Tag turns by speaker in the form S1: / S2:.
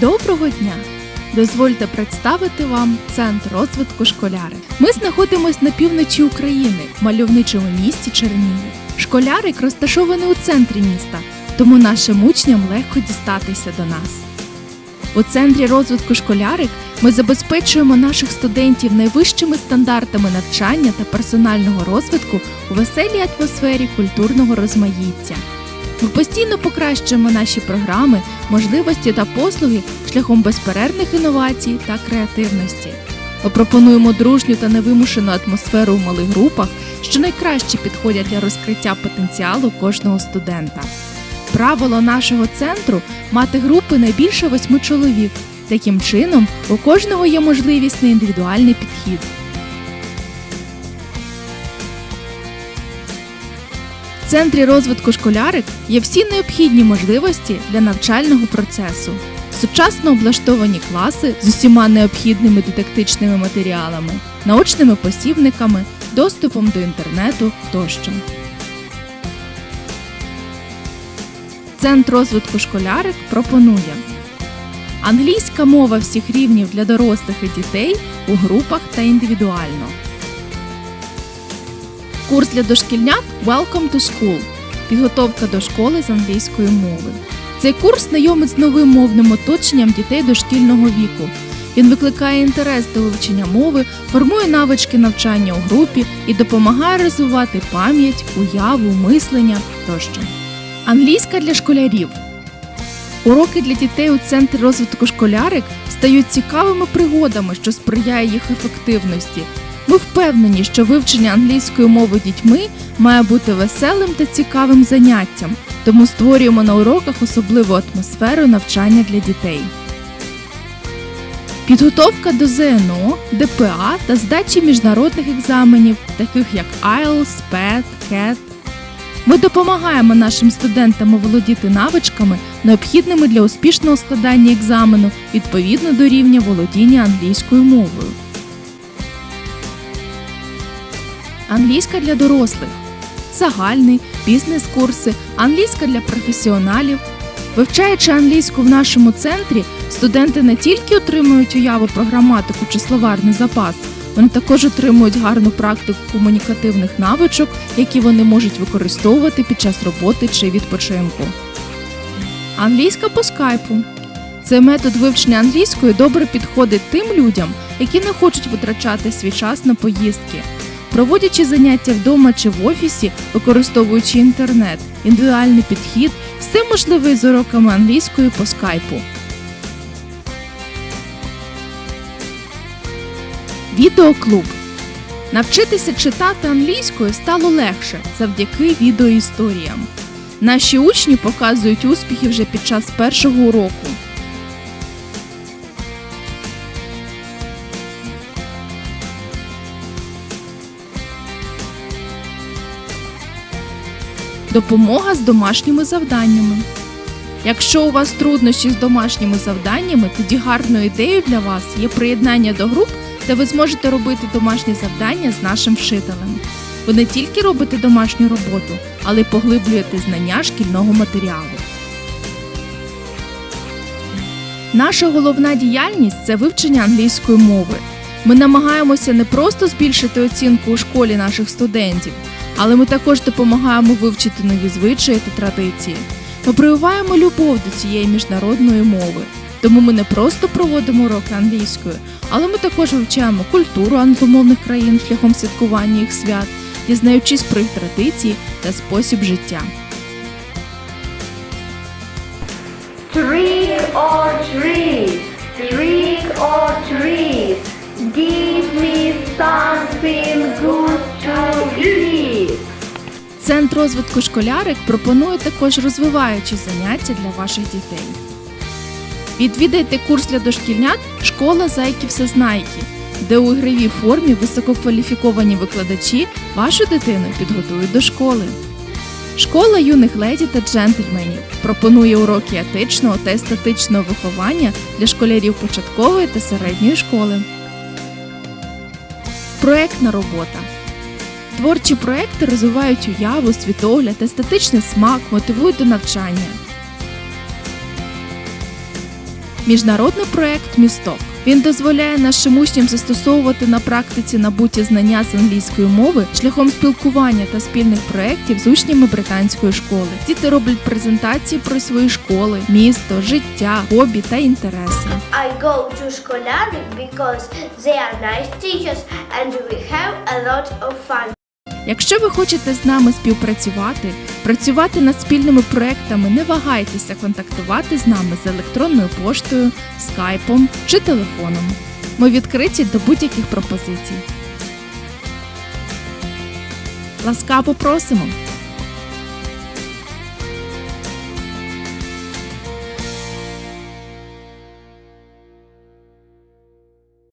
S1: Доброго дня! Дозвольте представити вам центр розвитку школярик. Ми знаходимося на півночі України, в мальовничому місті Чернігів. Школярик розташований у центрі міста, тому нашим учням легко дістатися до нас. У центрі розвитку школярик ми забезпечуємо наших студентів найвищими стандартами навчання та персонального розвитку у веселій атмосфері культурного розмаїття. Ми постійно покращуємо наші програми, можливості та послуги шляхом безперервних інновацій та креативності. Ми пропонуємо дружню та невимушену атмосферу у малих групах, що найкраще підходять для розкриття потенціалу кожного студента. Правило нашого центру мати групи не більше восьми чоловік. Таким чином, у кожного є можливість на індивідуальний підхід. В центрі розвитку школярик є всі необхідні можливості для навчального процесу. Сучасно облаштовані класи з усіма необхідними дидактичними матеріалами, наочними посібниками, доступом до інтернету тощо. Центр розвитку школярик пропонує англійська мова всіх рівнів для дорослих і дітей у групах та індивідуально. Курс для дошкільнят Welcome to School. Підготовка до школи з англійської мови. Цей курс знайомить з новим мовним оточенням дітей дошкільного віку. Він викликає інтерес до вивчення мови, формує навички навчання у групі і допомагає розвивати пам'ять, уяву, мислення тощо. Англійська для школярів. Уроки для дітей у центрі розвитку школярик стають цікавими пригодами, що сприяє їх ефективності. Ми впевнені, що вивчення англійської мови дітьми має бути веселим та цікавим заняттям, тому створюємо на уроках особливу атмосферу навчання для дітей. Підготовка до ЗНО, ДПА та здачі міжнародних екзаменів, таких як IELTS, PET, CAT. Ми допомагаємо нашим студентам оволодіти навичками, необхідними для успішного складання екзамену відповідно до рівня володіння англійською мовою. Англійська для дорослих, загальний, бізнес-курси, англійська для професіоналів. Вивчаючи англійську в нашому центрі, студенти не тільки отримують уяву про граматику чи словарний запас, вони також отримують гарну практику комунікативних навичок, які вони можуть використовувати під час роботи чи відпочинку. Англійська по скайпу. Цей метод вивчення англійської добре підходить тим людям, які не хочуть витрачати свій час на поїздки. Проводячи заняття вдома чи в офісі, використовуючи інтернет, індивідуальний підхід, все можливе з уроками англійської по скайпу. Відеоклуб. Навчитися читати англійською стало легше завдяки відеоісторіям. Наші учні показують успіхи вже під час першого уроку. Допомога з домашніми завданнями. Якщо у вас труднощі з домашніми завданнями, тоді гарною ідеєю для вас є приєднання до груп, де ви зможете робити домашні завдання з нашим вчителем. Ви не тільки робите домашню роботу, але й поглиблюєте знання шкільного матеріалу. Наша головна діяльність це вивчення англійської мови. Ми намагаємося не просто збільшити оцінку у школі наших студентів, але ми також допомагаємо вивчити нові звичаї та традиції. Ми проявляємо любов до цієї міжнародної мови. Тому ми не просто проводимо уроки англійської, але ми також вивчаємо культуру англомовних країн шляхом святкування їх свят, дізнаючись про їх традиції та спосіб життя.
S2: Trick or treat, trick or treat, give me something
S1: Центр розвитку школярик пропонує також розвиваючі заняття для ваших дітей. Відвідайте курс для дошкільнят Школа зайків Всезнайки, де у ігровій формі висококваліфіковані викладачі вашу дитину підготують до школи. Школа юних леді та джентльменів пропонує уроки етичного та естетичного виховання для школярів початкової та середньої школи. Проектна робота. Творчі проекти розвивають уяву, світогляд, естетичний смак, мотивують до навчання. міжнародний проект Місток. Він дозволяє нашим учням застосовувати на практиці набуті знання з англійської мови шляхом спілкування та спільних проєктів з учнями британської школи. Діти роблять презентації про свої школи, місто, життя, хобі та інтереси.
S3: I go to Skolarik because they are nice teachers and we have a lot of fun.
S1: Якщо ви хочете з нами співпрацювати, працювати над спільними проектами, не вагайтеся контактувати з нами з електронною поштою, скайпом чи телефоном. Ми відкриті до будь-яких пропозицій. Ласкаво просимо!